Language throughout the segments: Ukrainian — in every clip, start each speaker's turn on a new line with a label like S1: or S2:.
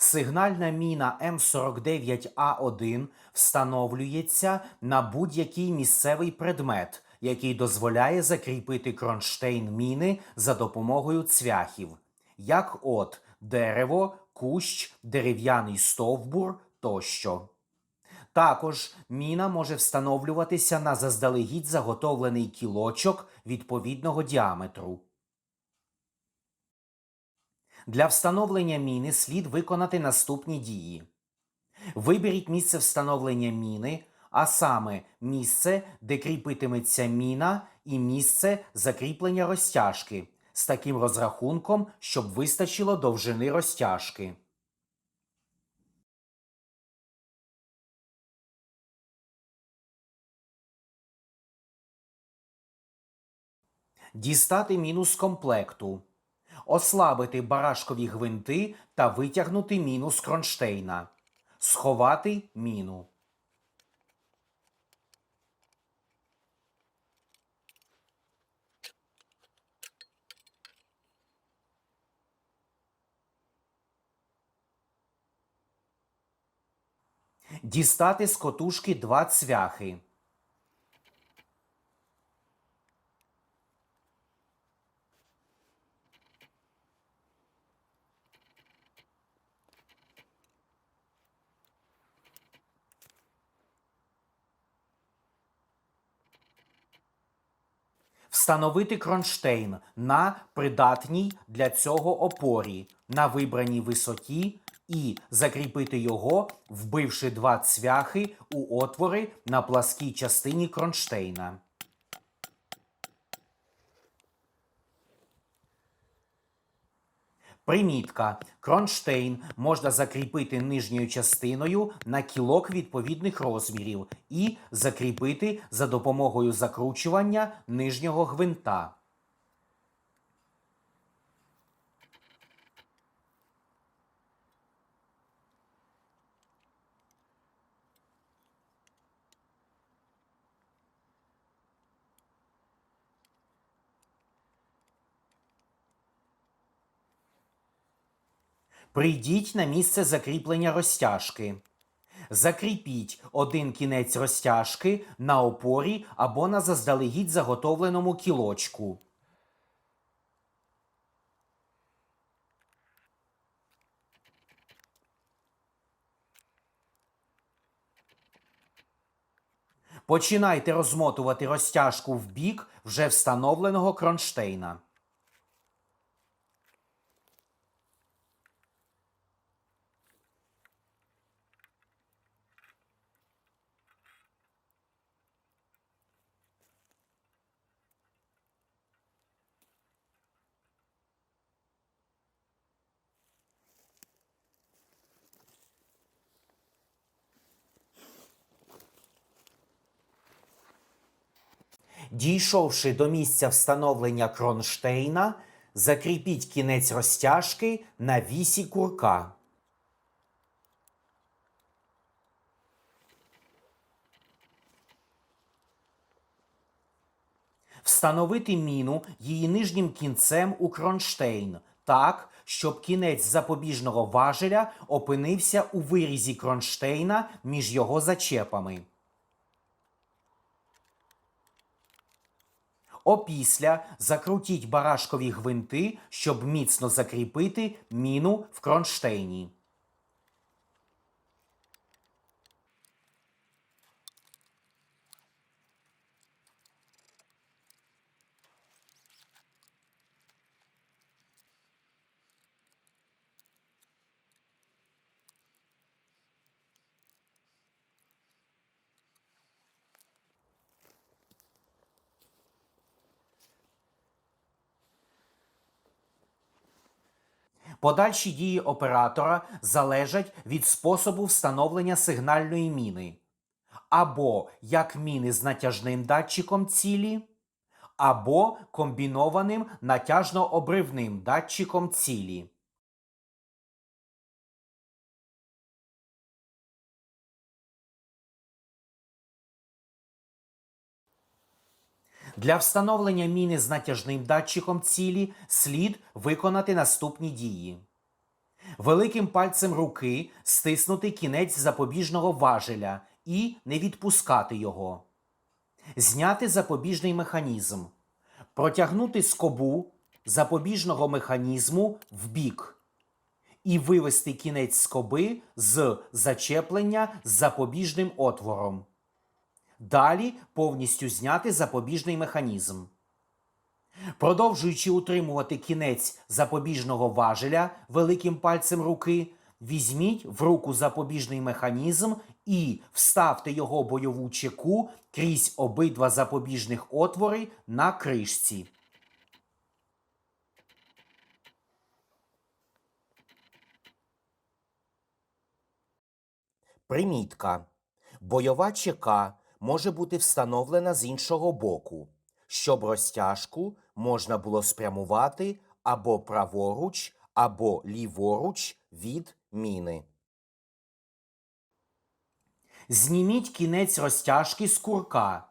S1: Сигнальна міна М49А1 встановлюється на будь-який місцевий предмет, який дозволяє закріпити кронштейн міни за допомогою цвяхів, як от дерево, кущ, дерев'яний стовбур тощо. Також міна може встановлюватися на заздалегідь заготовлений кілочок відповідного діаметру. Для встановлення міни слід виконати наступні дії. Виберіть місце встановлення міни, а саме місце, де кріпитиметься міна, і місце закріплення розтяжки з таким розрахунком, щоб вистачило довжини розтяжки. Дістати міну з комплекту. Ослабити барашкові гвинти та витягнути міну з кронштейна. Сховати міну. Дістати з котушки два цвяхи. Встановити кронштейн на придатній для цього опорі на вибраній висоті і закріпити його, вбивши два цвяхи у отвори на пласкій частині кронштейна. Примітка. Кронштейн можна закріпити нижньою частиною на кілок відповідних розмірів і закріпити за допомогою закручування нижнього гвинта. Прийдіть на місце закріплення розтяжки. Закріпіть один кінець розтяжки на опорі або на заздалегідь заготовленому кілочку. Починайте розмотувати розтяжку в бік вже встановленого кронштейна. Дійшовши до місця встановлення кронштейна, закріпіть кінець розтяжки на вісі курка. Встановити міну її нижнім кінцем у кронштейн так, щоб кінець запобіжного важеля опинився у вирізі кронштейна між його зачепами. Опісля закрутіть барашкові гвинти, щоб міцно закріпити міну в кронштейні. Подальші дії оператора залежать від способу встановлення сигнальної міни. Або як міни з натяжним датчиком цілі, або комбінованим натяжно-обривним датчиком цілі. Для встановлення міни з натяжним датчиком цілі слід виконати наступні дії. Великим пальцем руки стиснути кінець запобіжного важеля і не відпускати його. Зняти запобіжний механізм. Протягнути скобу запобіжного механізму вбік. І вивести кінець скоби з зачеплення з запобіжним отвором. Далі повністю зняти запобіжний механізм. Продовжуючи утримувати кінець запобіжного важеля великим пальцем руки, візьміть в руку запобіжний механізм і вставте його бойову чеку крізь обидва запобіжних отвори на кришці. Примітка. Бойова чека може бути встановлена з іншого боку, щоб розтяжку можна було спрямувати або праворуч, або ліворуч від міни. Зніміть кінець розтяжки з курка.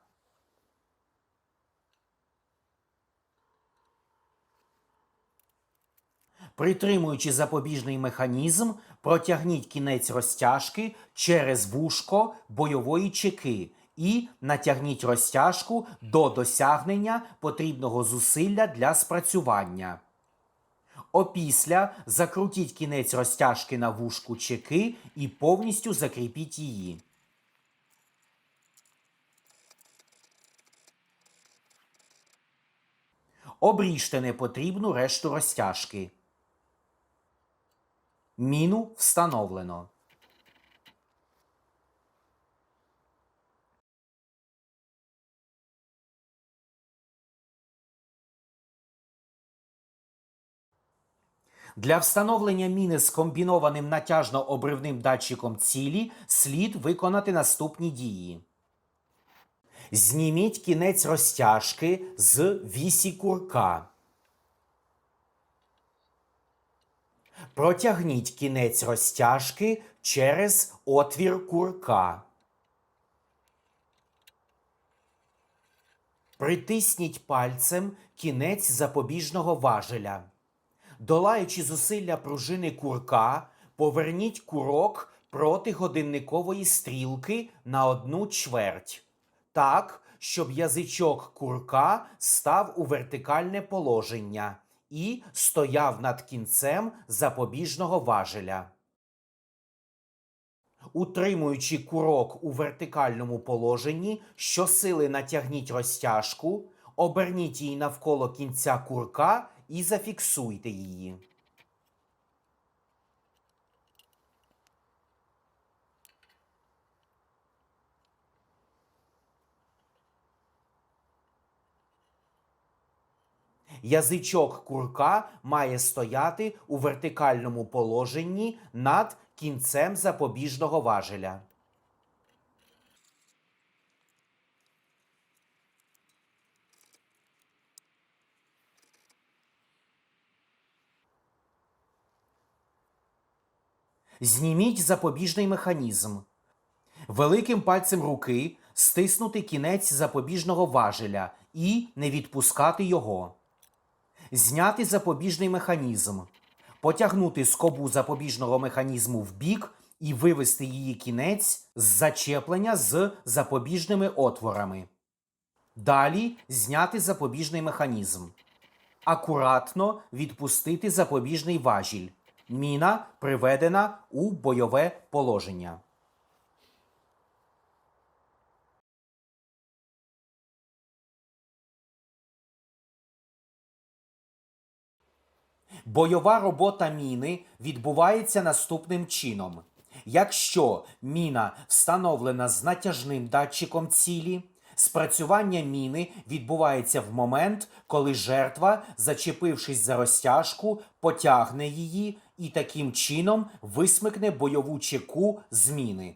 S1: Притримуючи запобіжний механізм, протягніть кінець розтяжки через вушко бойової чеки і натягніть розтяжку до досягнення потрібного зусилля для спрацювання. Опісля закрутіть кінець розтяжки на вушку чеки і повністю закріпіть її. Обріжте непотрібну решту розтяжки. Міну встановлено. Для встановлення міни з комбінованим натяжно-обривним датчиком цілі слід виконати наступні дії. Зніміть кінець розтяжки з вісі курка. Протягніть кінець розтяжки через отвір курка. Притисніть пальцем кінець запобіжного важеля. Долаючи зусилля пружини курка, поверніть курок проти годинникової стрілки на одну чверть. Так, щоб язичок курка став у вертикальне положення і стояв над кінцем запобіжного важеля. Утримуючи курок у вертикальному положенні, щосили натягніть розтяжку, оберніть її навколо кінця курка і зафіксуйте її. Язичок курка має стояти у вертикальному положенні над кінцем запобіжного важеля. Зніміть запобіжний механізм. Великим пальцем руки стиснути кінець запобіжного важеля і не відпускати його. Зняти запобіжний механізм. Потягнути скобу запобіжного механізму в бік і вивести її кінець з зачеплення з запобіжними отворами. Далі зняти запобіжний механізм. Акуратно відпустити запобіжний важіль. Міна приведена у бойове положення. Бойова робота міни відбувається наступним чином. Якщо міна встановлена з натяжним датчиком цілі, спрацювання міни відбувається в момент, коли жертва, зачепившись за розтяжку, потягне її і таким чином висмикне бойову чеку з міни.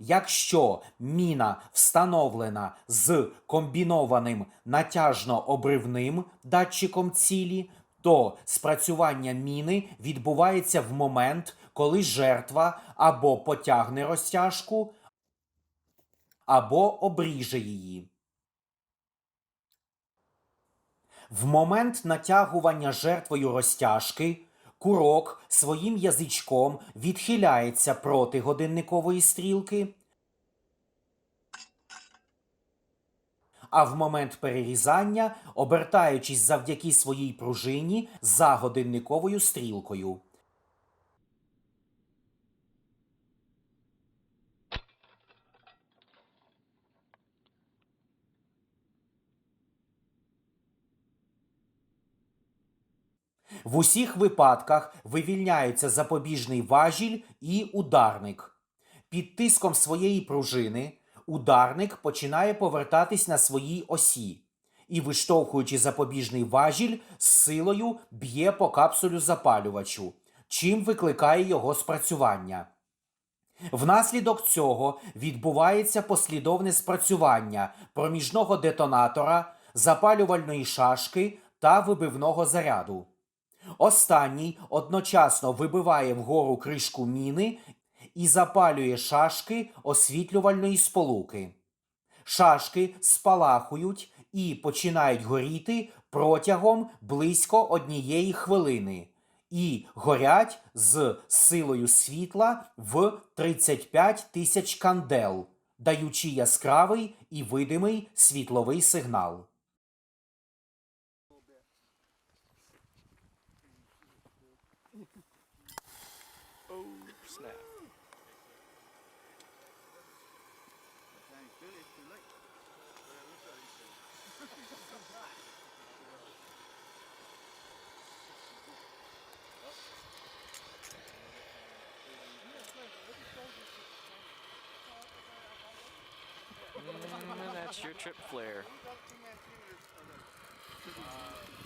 S1: Якщо міна встановлена з комбінованим натяжно-обривним датчиком цілі, то спрацювання міни відбувається в момент, коли жертва або потягне розтяжку, або обріже її. В момент натягування жертвою розтяжки курок своїм язичком відхиляється проти годинникової стрілки, а в момент перерізання, обертаючись завдяки своїй пружині за годинниковою стрілкою. В усіх випадках вивільняються запобіжний важіль і ударник. Під тиском своєї пружини ударник починає повертатись на своїй осі і, виштовхуючи запобіжний важіль, з силою б'є по капсулю запалювачу, чим викликає його спрацювання. Внаслідок цього відбувається послідовне спрацювання проміжного детонатора, запалювальної шашки та вибивного заряду. Останній одночасно вибиває вгору кришку міни і запалює шашки освітлювальної сполуки. Шашки спалахують і починають горіти протягом близько однієї хвилини і горять з силою світла в 35 тисяч кандел, даючи яскравий і видимий світловий сигнал.
S2: Mm, that's your trip flare.